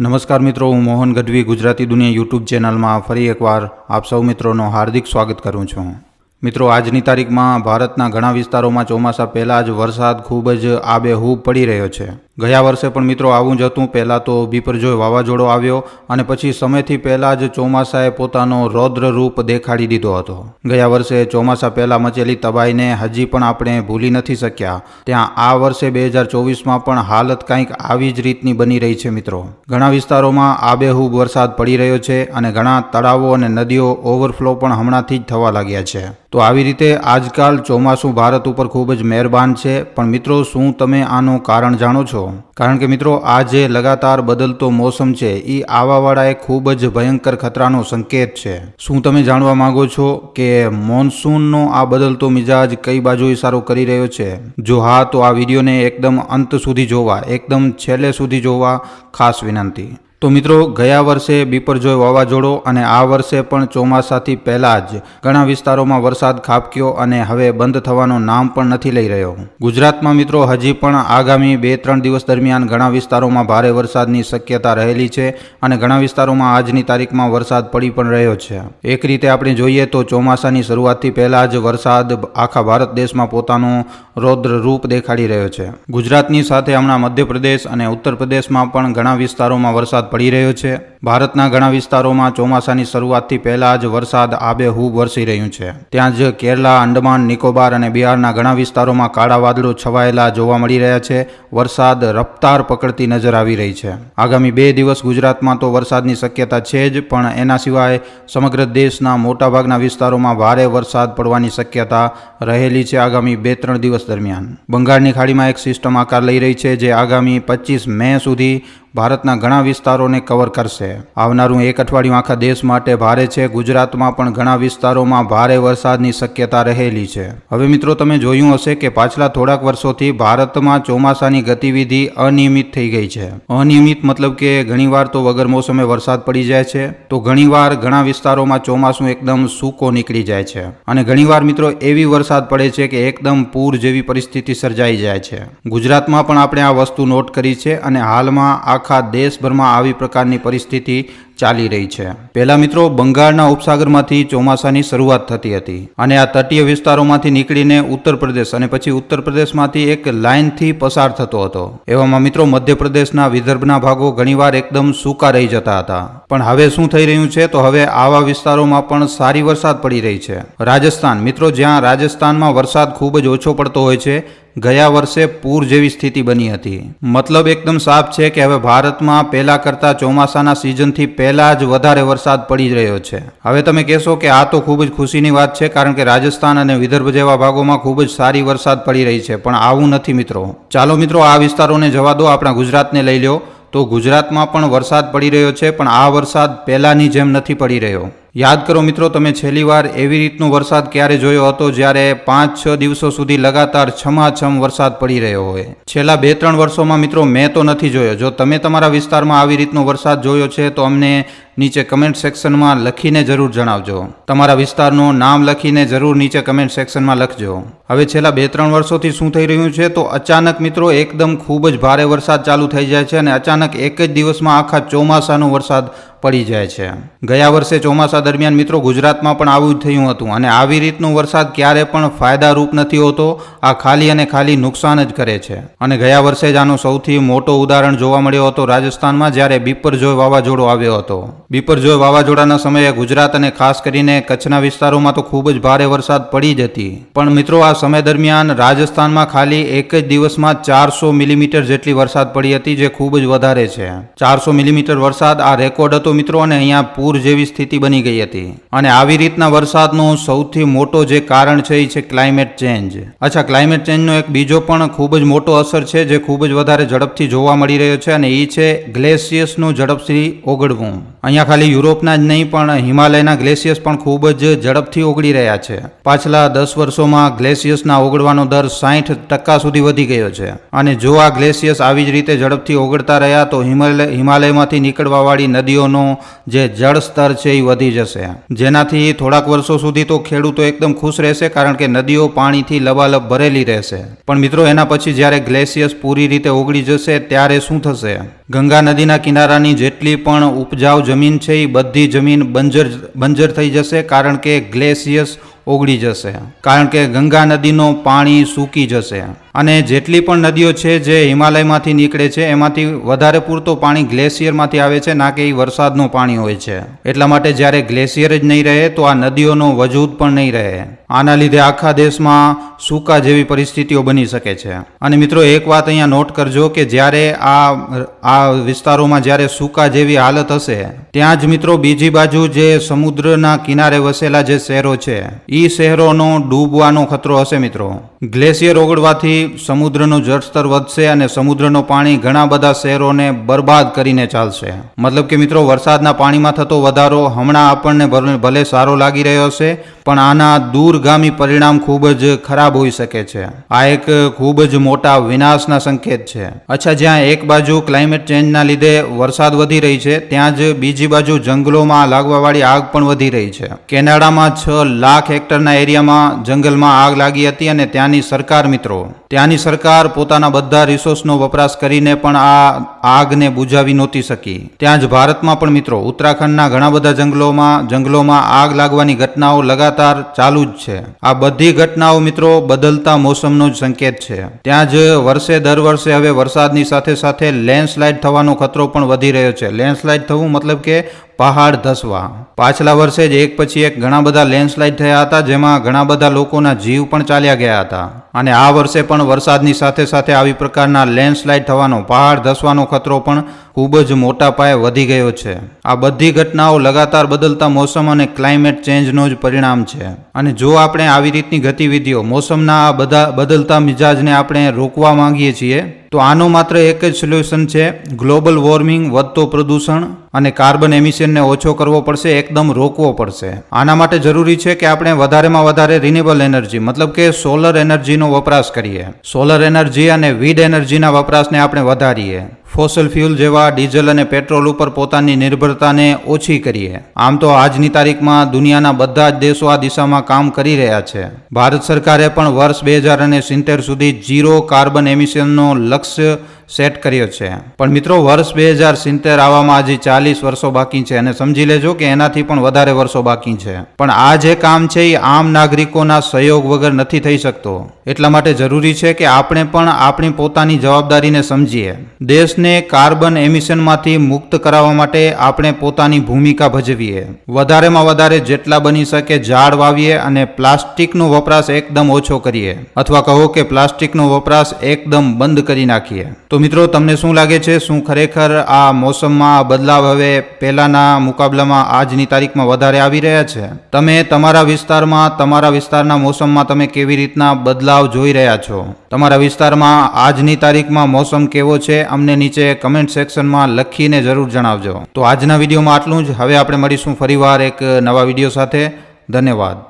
નમસ્કાર મિત્રો, હું મોહન ગઢવી, ગુજરાતી દુનિયા યુટ્યુબ ચેનલમાં ફરી એકવાર આપ સૌ મિત્રોનો હાર્દિક સ્વાગત કરું છું. મિત્રો, આજની તારીખમાં ભારતના ઘણા વિસ્તારોમાં ચોમાસા પહેલાં જ વરસાદ ખૂબ જ આબેહૂબ પડી રહ્યો છે. ગયા વર્ષે પણ મિત્રો આવું જ હતું. પહેલાં તો બીપરજોય વાવાઝોડો આવ્યો અને પછી સમયથી પહેલાં જ ચોમાસાએ પોતાનો રૌદ્ર રૂપ દેખાડી દીધો હતો. ગયા વર્ષે ચોમાસા પહેલાં મચેલી તબાહીને હજી પણ આપણે ભૂલી નથી શક્યા. ત્યાં આ વર્ષે બે હજાર ચોવીસમાં પણ હાલત કંઈક આવી જ રીતની બની રહી છે મિત્રો. ઘણા વિસ્તારોમાં આબેહૂબ વરસાદ પડી રહ્યો છે અને ઘણા તળાવો અને નદીઓ ઓવરફ્લો પણ હમણાંથી જ થવા લાગ્યા છે. તો આવી રીતે આજકાલ ચોમાસું ભારત ઉપર ખૂબ જ મહેરબાન છે. પણ મિત્રો, શું તમે આનું કારણ જાણો છો? કારણ કે મિત્રો, આ જે લગાતાર બદલતો મોસમ છે એ આવાવાળા એ ખૂબ જ ભયંકર ખતરાનો સંકેત છે. શું તમે જાણવા માંગો છો કે મોન્સૂનનો આ બદલતો મિજાજ કઈ બાજુ ઇશારો કરી રહ્યો છે? જો હા, તો આ વિડીયોને એકદમ અંત સુધી જોવા, એકદમ છેલ્લે સુધી જોવા ખાસ વિનંતી. તો મિત્રો, ગયા વર્ષે બીપરજોય વાવાઝોડો અને આ વર્ષે પણ ચોમાસાથી પહેલાં જ ઘણા વિસ્તારોમાં વરસાદ ખાબક્યો અને હવે બંધ થવાનું નામ પણ નથી લઈ રહ્યો. ગુજરાતમાં મિત્રો, હજી પણ આગામી બે ત્રણ દિવસ દરમિયાન ઘણા વિસ્તારોમાં ભારે વરસાદની શક્યતા રહેલી છે અને ઘણા વિસ્તારોમાં આજની તારીખમાં વરસાદ પડી પણ રહ્યો છે. એક રીતે આપણે જોઈએ તો ચોમાસાની શરૂઆતથી પહેલાં જ વરસાદ આખા ભારત દેશમાં પોતાનું રૌદ્ર રૂપ દેખાડી રહ્યો છે. ગુજરાતની સાથે હમણાં મધ્યપ્રદેશ અને ઉત્તર પ્રદેશમાં પણ ઘણા વિસ્તારોમાં વરસાદ પડી રહ્યો છે. ભારતના ઘણા વિસ્તારોમાં ચોમાસાની શરૂઆતથી પહેલા જ વરસાદ આબેહૂબ વરસી રહ્યું છે. ત્યાં જ કેરલા અંડમાન નિકોબાર અને બિહારના ઘણા વિસ્તારોમાં કાળા વાદળો છવાયેલા જોવા મળી રહ્યા છે. વરસાદ રફતાર પકડતી નજર આવી રહી છે. આગામી બે દિવસ ગુજરાતમાં તો વરસાદની શક્યતા છે જ, પણ એના સિવાય સમગ્ર દેશના મોટાભાગના વિસ્તારોમાં ભારે વરસાદ પડવાની શક્યતા રહેલી છે આગામી બે ત્રણ દિવસ દરમિયાન. બંગાળની ખાડીમાં એક સિસ્ટમ આકાર લઈ રહી છે, જે આગામી પચીસ મે સુધી ભારતના ઘણા વિસ્તારોને કવર કરશે. આવનારું એક અઠવાડિયું આખા દેશ માટે ભારે છે. ગુજરાતમાં પણ ઘણા વિસ્તારોમાં ભારે વરસાદની શક્યતા રહેલી છે. હવે મિત્રો, તમે જોયું હશે કે પાછલા થોડાક વર્ષોથી ભારતમાં ચોમાસાની ગતિવિધિ અનિયમિત થઈ ગઈ છે. અનિયમિત મતલબ કે ઘણીવાર તો વગર મોસમે વરસાદ પડી જાય છે, તો ઘણીવાર ઘણા વિસ્તારોમાં ચોમાસું એકદમ સૂકો નીકળી જાય છે. અને ઘણીવાર મિત્રો, એવી વરસાદ પડે છે કે એકદમ પૂર જેવી પરિસ્થિતિ સર્જાઈ જાય છે. ગુજરાતમાં પણ આપણે આ વસ્તુ નોટ કરી છે અને હાલમાં આખા દેશભરમાં આવી પ્રકારની પરિસ્થિતિ ચાલી રહી છે. પહેલા મિત્રો, બંગાળના ઉપસાગરમાંથી ચોમાસાની શરૂઆત થતી હતી અને આ તટીય વિસ્તારોમાંથી નીકળીને ઉત્તર પ્રદેશ અને પછી ઉત્તર પ્રદેશમાંથી એક લાઇનથી પસાર થતો હતો. એવામાં મિત્રો, મધ્યપ્રદેશના વિદર્ભના ભાગો ઘણીવાર એકદમ સૂકા રહી જતા હતા. પણ હવે શું થઈ રહ્યું છે? તો હવે આવા વિસ્તારોમાં પણ સારી વરસાદ પડી રહી છે. રાજસ્થાન, મિત્રો, જ્યાં રાજસ્થાનમાં વરસાદ ખૂબ જ ઓછો પડતો હોય છે, ગયા વર્ષે પૂર જેવી સ્થિતિ બની હતી. મતલબ એકદમ સાફ છે કે હવે ભારતમાં પહેલા કરતા ચોમાસાના સિઝનથી પહેલા જ વધારે વરસાદ પડી રહ્યો છે. હવે તમે કહેશો કે આ તો ખૂબ જ ખુશીની વાત છે, કારણ કે રાજસ્થાન અને વિદર્ભ જેવા ભાગોમાં ખૂબ જ સારી વરસાદ પડી રહી છે, પણ આવું નથી મિત્રો. ચાલો મિત્રો, આ વિસ્તારોને જવા દો, આપણા ગુજરાતને લઈ લો તો ગુજરાતમાં પણ વરસાદ પડી રહ્યો છે, પણ આ વરસાદ પહેલાંની જેમ નથી પડી રહ્યો. યાદ કરો મિત્રો, તમે છેલ્લી વાર એવી રીતનો વરસાદ ક્યારે જોયો હતો જ્યારે પાંચ છ દિવસો સુધી લગાતાર છમાછમ વરસાદ પડી રહ્યો હોય? છેલ્લા બે ત્રણ વર્ષોમાં મિત્રો, મેં તો નથી જોયો. જો તમે તમારા વિસ્તારમાં આવી રીતનો વરસાદ જોયો છે, તો અમને નીચે કમેન્ટ સેક્શનમાં લખીને જરૂર જણાવજો. તમારા વિસ્તારનું નામ લખીને જરૂર નીચે કમેન્ટ સેક્શનમાં લખજો. હવે છેલ્લા બે ત્રણ વર્ષોથી શું થઈ રહ્યું છે, તો અચાનક મિત્રો, એકદમ ખૂબ જ ભારે વરસાદ ચાલુ થઈ જાય છે અને અચાનક એક જ દિવસમાં આખા ચોમાસાનો વરસાદ પડી જાય છે. ગયા વર્ષે ચોમાસા દરમિયાન મિત્રો ગુજરાતમાં પણ આવું જ થયું હતું અને આવી રીતનો વરસાદ ક્યારે પણ ફાયદારૂપ નથી હોતો, આ ખાલી અને ખાલી નુકસાન જ કરે છે. અને ગયા વર્ષે જ આનો સૌથી મોટો ઉદાહરણ જોવા મળ્યો હતો રાજસ્થાનમાં જ્યારે બીપરજોય વાવાઝોડો આવ્યો હતો. બીપરજોય વાવાઝોડાના સમયે ગુજરાત અને ખાસ કરીને કચ્છના વિસ્તારોમાં તો ખૂબ જ ભારે વરસાદ પડી જ હતી. પણ મિત્રો આ સમય દરમિયાન રાજસ્થાનમાં ખાલી એક જ દિવસમાં ચારસો મિલીમીટર જેટલી વરસાદ પડી હતી, જે ખૂબ જ વધારે છે. ચારસો મિલીમીટર વરસાદ આ રેકોર્ડ હતો મિત્રો અને અહીંયા પૂર જેવી સ્થિતિ બની ગઈ હતી. અને આવી રીતના વરસાદનો સૌથી મોટો જે કારણ છે એ છે ક્લાઇમેટ ચેન્જ અચ્છા ક્લાઇમેટ ચેન્જનો એક બીજો પણ ખૂબ જ મોટો અસર છે જે ખૂબ જ વધારે ઝડપથી જોવા મળી રહ્યો છે અને એ છે ગ્લેશિયસનું ઝડપથી ઓગળવું. અહીંયા ખાલી યુરોપના જ નહીં, પણ હિમાલયના ગ્લેશિયસ પણ ખૂબ જ ઝડપથી ઓગળી રહ્યા છે. પાછલા દસ વર્ષોમાં ગ્લેશિયસના ઓગળવાનો દર સાઠ ટકા સુધી વધી ગયો છે. અને જો આ ગ્લેશિયસ આવી જ રીતે ઝડપથી ઓગળતા રહ્યા, તો હિમાલય, હિમાલયમાંથી નીકળવાવાળી નદીઓનો નદીઓનો જે જળ સ્તર છે એ વધી જશે. જેનાથી થોડાક વર્ષો સુધી તો ખેડૂતો એકદમ ખુશ રહેશે કારણ કે નદીઓ પાણીથી લબાલબ ભરેલી રહેશે. પણ મિત્રો, એના પછી જ્યારે ગ્લેશિયસ પૂરી રીતે ઓગળી જશે, ત્યારે શું થશે? ગંગા નદીના કિનારાની જેટલી પણ ઉપજાઉ જમીન છે એ બધી જમીન બંજર બંજર થઈ જશે કારણ કે ગ્લેશિયસ ઓગળી જશે. કારણ કે ગંગા નદીનો પાણી સૂકી જશે. અને જેટલી પણ નદીઓ છે જે હિમાલયમાંથી નીકળે છે, એમાંથી વધારે પૂરતો પાણી ગ્લેશિયરમાંથી આવે છે, ના કે એ વરસાદનું પાણી હોય છે. એટલા માટે જ્યારે ગ્લેશિયર જ નહીં રહે, તો આ નદીઓનો વજૂદ પણ નહીં રહે. આના લીધે આખા દેશમાં સૂકા જેવી પરિસ્થિતિઓ બની શકે છે. અને મિત્રો, એક વાત અહીંયા નોટ કરજો કે જ્યારે આ આ વિસ્તારોમાં જ્યારે સૂકા જેવી હાલત હશે, ત્યાં જ મિત્રો બીજી બાજુ જે સમુદ્રના કિનારે વસેલા જે શહેરો છે એ શહેરોનો ડૂબવાનો ખતરો હશે મિત્રો. ગ્લેશિયર ઓગળવાથી સમુદ્રનું જળસ્તર વધશે અને સમુદ્રનું પાણી ઘણા બધા શહેરોને બરબાદ કરીને ચાલશે. મતલબ કે મિત્રો, વરસાદના પાણીમાં થતો વધારો હમણાં આપણને ભલે- સારો લાગી રહ્યો છે પણ આના દૂરગામી પરિણામ ખૂબ જ ખરાબ હોઈ શકે છે. આ એક ખૂબ જ મોટા વિનાશના સંકેત છે. અચ્છા, જ્યાં એક બાજુ ક્લાઇમેટ ચેન્જના લીધે વરસાદ વધી રહી છે, ત્યાં જ બીજી બાજુ જંગલોમાં લાગવાવાળી આગ પણ વધી રહી છે. કેનેડામાં છ લાખ હેક્ટરના એરિયામાં જંગલમાં આગ લાગી હતી અને ત્યાંની સરકાર મિત્રો ત્યાંની સરકાર પોતાના બધા રિસોર્સનો વપરાશ કરીને પણ આ આગને બુઝાવી નહોતી શકી. ત્યાં જ ભારતમાં પણ મિત્રો, ઉત્તરાખંડના ઘણા બધા જંગલોમાં જંગલોમાં આગ લાગવાની ઘટનાઓ લગાતાર ચાલુ જ છે. આ બધી ઘટનાઓ મિત્રો બદલતા મોસમનો જ સંકેત છે. ત્યાં જ વર્ષે દર વર્ષે હવે વરસાદની સાથે સાથે લેન્ડસ્લાઇડ થવાનો ખતરો પણ વધી રહ્યો છે. લેન્ડસ્લાઇડ થવું મતલબ કે પહાડ ધસવા. પાછલા વર્ષે જ એક પછી એક ઘણા બધા લેન્ડસ્લાઇડ થયા હતા, જેમાં ઘણા બધા લોકોના જીવ પણ ચાલ્યા ગયા હતા. અને આ વર્ષે પણ વરસાદની સાથે સાથે આવી પ્રકારના લેન્ડસ્લાઇડ થવાનો, પહાડ ધસવાનો ખતરો પણ ખૂબ જ મોટા પાયે વધી ગયો છે. આ બધી ઘટનાઓ લગાતાર બદલતા મોસમ અને ક્લાઇમેટ ચેન્જનો જ પરિણામ છે. અને જો આપણે આવી રીતની ગતિવિધિઓ, મોસમના આ બધા બદલતા મિજાજને આપણે રોકવા માંગીએ છીએ, તો આનો માત્ર એક જ સોલ્યુશન છે, ગ્લોબલ વોર્મિંગ, વધતો પ્રદૂષણ અને કાર્બન એમિશનને ઓછો કરવો પડશે, એકદમ રોકવો પડશે. આના માટે જરૂરી છે કે આપણે વધારેમાં વધારે રિન્યુએબલ એનર્જી મતલબ કે સોલર એનર્જીનો વપરાશ કરીએ. સોલર એનર્જી અને વીડ એનર્જીના વપરાશને આપણે વધારીએ. ફોસલ ફ્યુલ જેવા ડીઝલ અને પેટ્રોલ ઉપર પોતાની નિર્ભરતાને ઓછી કરીએ આમ તો આજની તારીખમાં દુનિયાના બધા જ દેશો આ દિશામાં કામ કરી રહ્યા છે. ભારત સરકારે પણ વર્ષ બે હજાર અને સિત્તેર સુધી જીરો કાર્બન એમિશનનો લક્ષ્ય સેટ કર્યો છે. પણ મિત્રો, વર્ષ બે હજાર સિત્તેર આવવામાં હજી ચાલીસ વર્ષો બાકી છે અને સમજી લેજો કે એનાથી પણ વધારે વર્ષો બાકી છે. પણ આ જે કામ છે, એ આમ નાગરિકોના સહયોગ વગર નથી થઈ શકતો. એટલા માટે જરૂરી છે કે આપણે પણ આપણી પોતાની જવાબદારીને સમજીએ. દેશને કાર્બન એમિશનમાંથી મુક્ત કરાવવા માટે આપણે પોતાની ભૂમિકા ભજવીએ. વધારેમાં વધારે જેટલા બની શકે ઝાડ વાવીએ અને પ્લાસ્ટિકનો વપરાશ એકદમ ઓછો કરીએ. અથવા કહો કે પ્લાસ્ટિકનો વપરાશ એકદમ બંધ કરી નાખીએ. તો મિત્રો, તમને શું લાગે છે? શું ખરેખર આ મોસમમાં બદલાવ હવે પહેલાના મુકાબલામાં આજની તારીખમાં વધારે આવી રહ્યા છે? તમે તમારા વિસ્તારમાં, તમારા વિસ્તારના મોસમમાં તમે કેવી રીતના બદલાવ જોઈ રહ્યા છો? તમારા વિસ્તારમાં આજની તારીખમાં મોસમ કેવો છે? અમને નીચે કમેન્ટ સેક્શનમાં લખીને જરૂર જણાવજો. તો આજના વિડીયોમાં આટલું જ. હવે આપણે મળીશું ફરીવાર એક નવા વીડિયો સાથે. ધન્યવાદ.